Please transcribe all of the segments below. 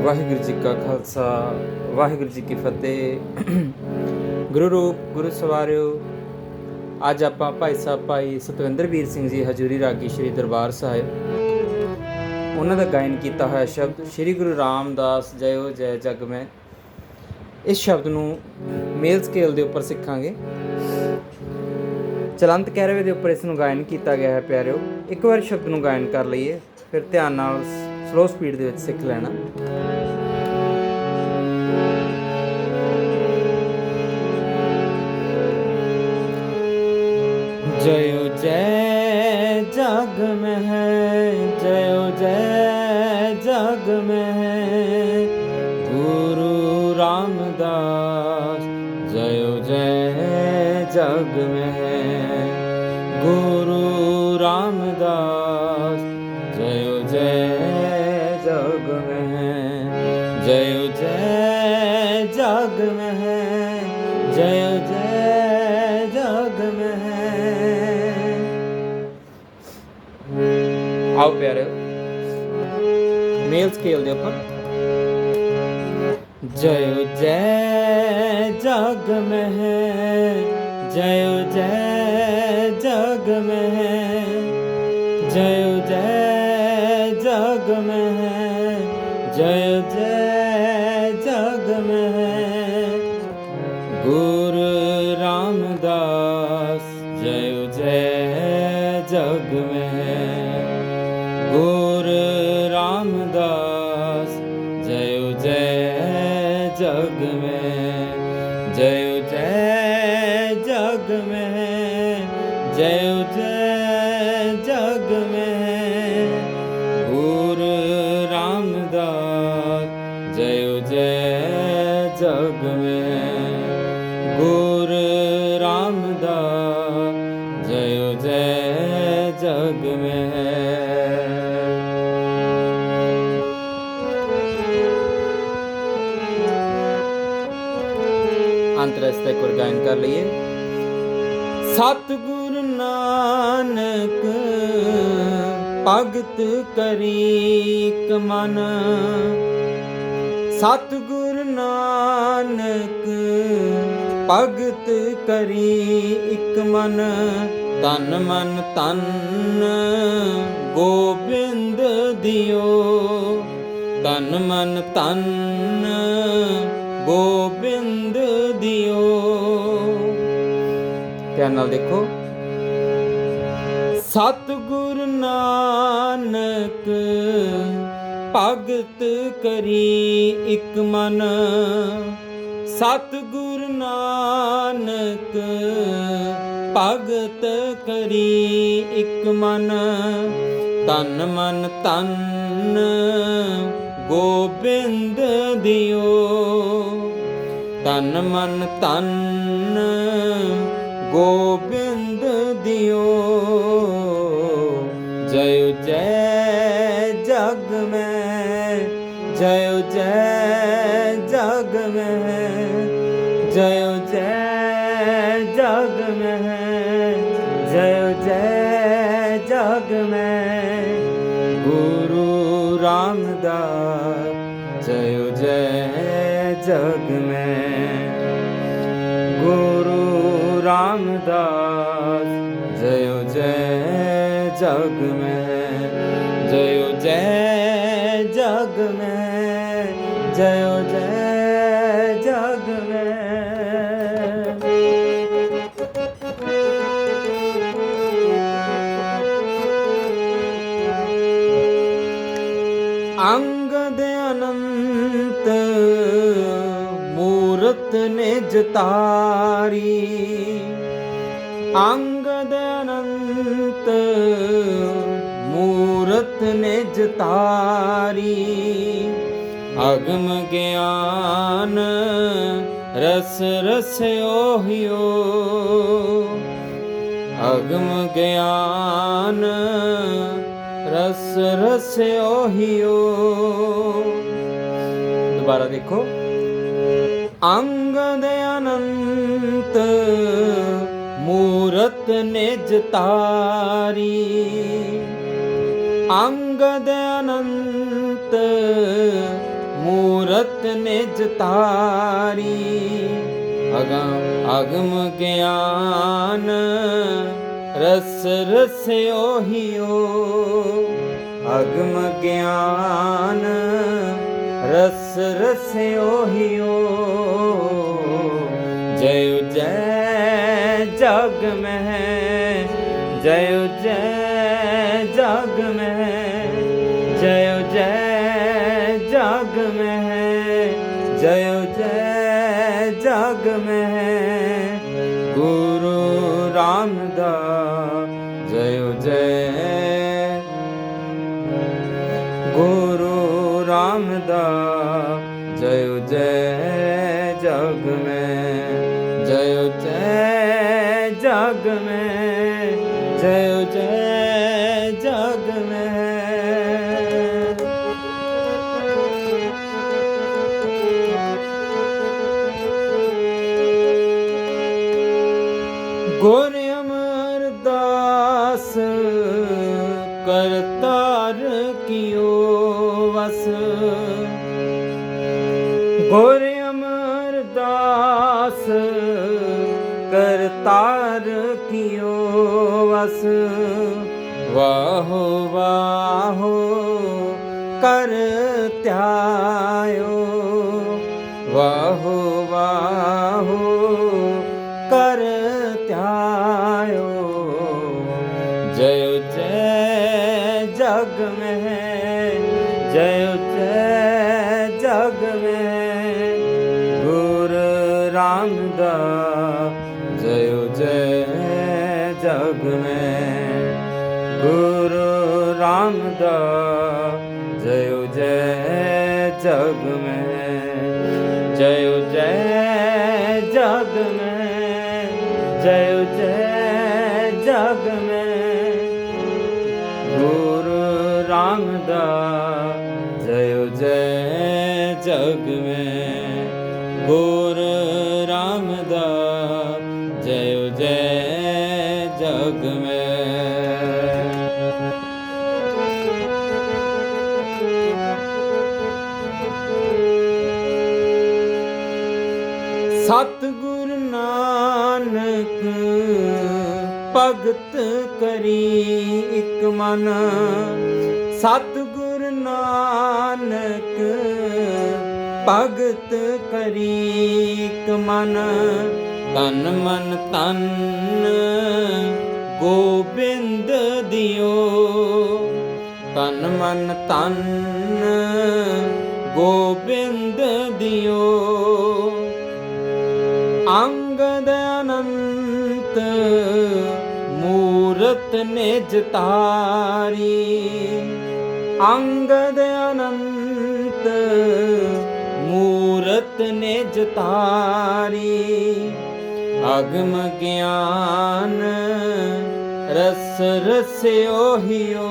ਵਾਹਿਗੁਰੂ ਜੀ ਕਾ ਖਾਲਸਾ, ਵਾਹਿਗੁਰੂ ਜੀ ਕੀ ਫਤਿਹ। ਗੁਰੂ ਰੂਪ, ਗੁਰੂ ਸਵਾਰਿਓ, ਅੱਜ ਆਪਾਂ ਭਾਈ ਸਾਹਿਬ, ਭਾਈ ਸਤਵਿੰਦਰ ਵੀਰ ਸਿੰਘ ਜੀ ਹਜੂਰੀ ਰਾਗੀ ਸ਼੍ਰੀ ਦਰਬਾਰ ਸਾਹਿਬ। ਉਹਨਾਂ ਦਾ ਗਾਇਨ ਕੀਤਾ ਹੋਇਆ ਸ਼ਬਦ, ਸ਼੍ਰੀ ਗੁਰੂ ਰਾਮਦਾਸ, ਜਯੋ ਜੈ ਜਗ ਮੈਂ। ਇਸ ਸ਼ਬਦ ਨੂੰ ਮੇਲ ਸਕੇਲ ਦੇ ਉੱਪਰ ਸਿੱਖਾਂਗੇ। ਚਲੰਤ ਕਹਿਰਵੇ ਦੇ ਉੱਪਰ ਇਸ ਨੂੰ ਗਾਇਨ ਕੀਤਾ ਗਿਆ ਹੈ, ਪਿਆਰਿਓ। ਇੱਕ ਵਾਰ ਸ਼ਬਦ ਨੂੰ ਗਾਇਨ ਕਰ ਲਈਏ, ਫਿਰ ਧਿਆਨ ਨਾਲ ਸਲੋ ਸਪੀਡ ਦੇ ਵਿੱਚ ਸਿੱਖ ਲੈਣਾ। ਜਯੋ ਜੈ ਜਗ ਮਹਿ ਜਯੋ ਜੈ ਜਗ ਮਹਿ ਗੁਰੂ ਰਾਮਦਾਸ ਜਯੋ ਜੈ ਜਗ ਮਹਿ ਗੁਰੂ ਰਾਮਦਾਸ ਜਯੋ ਜੈ ਜਗ ਮਹਿ ਜਯੋ ਜੈ ਜਗ ਮਹਿ ਜਯੋ ਜੈ ਆਓ ਪਿਆਰੇ ਮੇਲ ਸਕੇਲ ਦੇ ਉੱਪਰ। ਜਯੋ ਜੈ ਜਗ ਮਹਿ ਜਯੋ ਜੈ ਜਗ ਮਹਿ ਜਯੋ ਜੈ ਜਗ ਮਹਿ ਜਯੋ ਜੈ ਜਗ ਮਹਿ। ਗੁਰ ਰਾਮਦਾਸ ਜਯੋ ਜੈ ਜਗ ਮਹਿ। ਜਯੋ ਜੈ ਜਗ ਮਹਿ ਗੁਰ ਰਾਮਦਾਸ ਜਯੋ ਜੈ ਜਗ ਮਹਿ ਗੁਰ ਰਾਮਦਾਸ ਜਯੋ ਜੈ ਜਗ ਮਹਿ ਅੰਤਰਸ ਤੇ ਇੱਕ ਵਾਰ ਗਾਇਨ ਕਰ ਲਈਏ। ਸਤਿਗੁਰ ਨਾਨਕ ਭਗਤ ਕਰੀ ਕਮਨ ਸਤਿਗੁਰ ਨਾਨਕ, ਭਗਤ ਕਰੀ ਇਕ ਮਨ। ਤਨ ਮਨ ਤਨ ਗੋਬਿੰਦ ਦਿਓ। ਤਨ ਮਨ ਤਨ ਗੋਬਿੰਦ ਦਿਓ। ਧਿਆਨ ਨਾਲ ਦੇਖੋ। ਸਤਿਗੁਰ ਨਾਨਕ, ਭਗਤ ਕਰੀ ਇਕ ਮਨ। ਸਤਿਗੁਰ ਨਾਨਕ, ਭਗਤ ਕਰੀ ਇਕ ਮਨ। ਤਨ ਮਨ ਤਨ ਗੋਬਿੰਦ ਦਿਓ। ਤਨ ਮਨ ਤਨ ਗੋਬਿੰਦ ਦਿਓ। ਜਯੋ ਜੈ ਜਗ ਮੈਂ, ਜਯੋ ਜੈ ਜਗ ਮੈਂ, ਜਯੋ ਜੈ ਜਗ ਮੈਂ, ਜਯੋ ਜੈ ਜਗ ਮੈਂ। ਗੁਰੂ ਰਾਮਦਾਸ, ਜਯੋ ਜੈ ਜਗ ਮੈਂ। ਗੁਰੂ ਰਾਮਦਾਸ, ਜਯੋ ਜੈ ਜਗ ਮੈਂ, ਜਯੋ ਜੈ ਜਗ ਮੈਂ, ਜਯੋ ਜੈ ਜਗ ਮੈਂ। ਦੇ ਅਨੰਤ ਮੂਰਤ ਨਿਜ ਤਾਰੀ ਦੇ ਅਨੰਤ ਮੂਰਤ ਨਿਜ ਤਾਰੀ ਅਗਮ ਗਿਆਨ ਰਸ ਰਸ ਓਹਿਓ ਅਗਮ ਗਿਆਨ ਰਸ ਰਸਿਓ ਓਹਿਓ ਦੁਬਾਰਾ ਦੇਖੋ। ਅੰਗ ਦੇ ਅਨੰਤ ਮੂਰਤ ਨਿਜ ਤਾਰੀ ਅੰਗਦ ਅਨੰਤ ਮੂਰਤ ਮੂਰਤ ਨਿਜ ਤਾਰੀ ਅਗਮ ਅਗਮ ਗਿਆਨ ਰਸ ਰਸ ਓਹਿਓ। ਅਗਮ ਗਿਆਨ ਰਸ ਰਸ ਓਹਿਓ। ਜੈ ਜੈ ਜਗ ਮਹਿ ਜੈ ਜੈ ਜਗ ਮਹਿ ਜੈ ਜੈ ਜਗ ਮਹਿ ਜੈ ਜੈ ਜਗ ਮਹਿ ਗੁਰੂ ਰਾਮਦਾਸ ਜਗ ਮੈਂ ਜੈ ਜੈ ਜਗ ਮੈਂ। ਗੁਰ ਅਮਰਦਾਸ ਕਰਤਾਰ ਕੀਓ ਵਸ। ਗੁਰ ਕਰਤਾਰ ਕੀਓ ਵਸ? ਵਾਹੋ ਵਾਹੋ, ਕਰ ਧਿਆਇਓ। ਵਾਹੋ ਵਾਹੋ, ਕਰ ਧਿਆਇਓ। ਜੈ ਜੈ ਜਗ ਮਹਿ ਜੈ ਜੈ ਜਗ ਮਹਿ। ਗੁਰ ਰਾਮਦਾਸ ਜੈ ਜੈ ਜਗ ਮਹਿ ਗੁਰੂ ਰਾਮਦਾਸ ਜੈ ਜੈ ਜਗ ਮਹਿ ਜੈ ਜੈ ਜਗ ਮਹਿ ਜੈ ਜੈ ਜਗ ਮਹਿ ਗੁਰੂ ਰਾਮਦਾਸ ਜੈ ਜੈ ਜਗ ਮੈਂ। ਗੁਰੂ ਸਤਿਗੁਰ ਨਾਨਕ, ਭਗਤ ਕਰੀ ਇਕ ਮਨ। ਸਤਿਗੁਰ ਨਾਨਕ, ਭਗਤ ਕਰੀ ਇਕ ਮਨ। ਤਨ ਮਨ ਤਨ ਗੋਬਿੰਦ ਦਿਓ। ਤਨ ਮਨ ਤਨ ਗੋਬਿੰਦ ਦਿਓ। ਅੰਗਦ ਅਨੰਤ, ਮੂਰਤ ਨਿਜ ਤਾਰੀ ਅੰਗਦ ਅਨੰਤ, ਮੂਰਤ ਨਿਜ ਤਾਰੀ ਅਗਮ ਗਿਆਨ, ਰਸ ਰਸ ਓਹਿਓ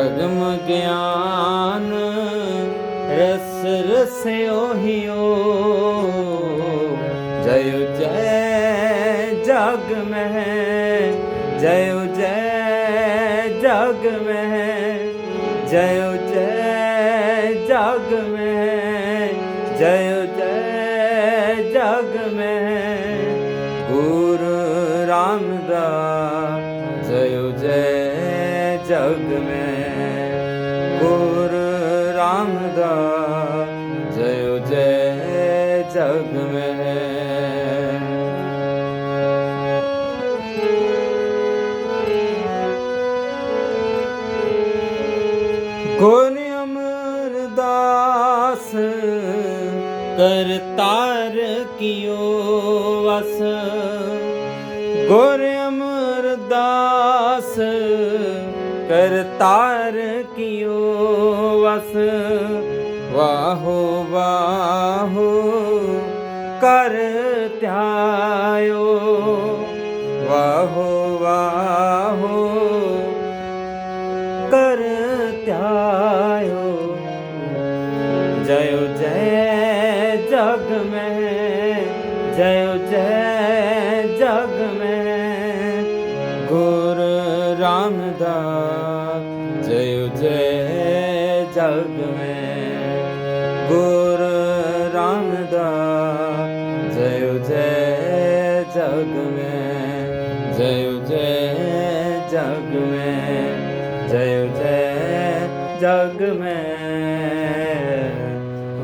ਅਗਮ ਗਿਆਨ, ਰਸ ਰਸ ਓਹਿਓ ਮਹਿ ਜੈ ਜਗ ਮਹਿ ਜੈ ਜੈ ਜਗ ਮਹਿ ਜੈ ਜੈ ਜਗ ਮਹਿ। ਗੁਰ ਰਾਮਦਾਸ ਜੈ ਜੈ ਜਗ ਮਹਿ। ਗੁਰ ਰਾਮਦਾਸ ਜੈ ਜੈ ਜਗ ਗੁਰ ਅਮਰਦਾਸ ਕਰਤਾਰ ਕੀਓ ਵਸ। ਗੁਰ ਅਮਰਦਾਸ ਕਰਤਾਰ ਕੀਓ ਵਸ। ਵਾਹੋ ਵਾਹੋ, ਕਰ ਧਿਆਇਓ। ਵਾਹੋ ਵਾਹੋ ਜੈ ਜੈ ਜਗ ਮੈਂ ਜੈ ਜੈ ਜਗ ਮੈਂ। ਗੁਰ ਰਾਮਦਾਸ ਜੈ ਜੈ ਜਗ ਮੈਂ। ਗੁਰ ਰਾਮਦਾਸ ਜਯ ਜੈ ਜਗ ਮੈਂ। ਜਯ ਜੈ ਜਗ ਮੈਂ ਜਯ ਜੈ ਜਗ ਮੈਂ।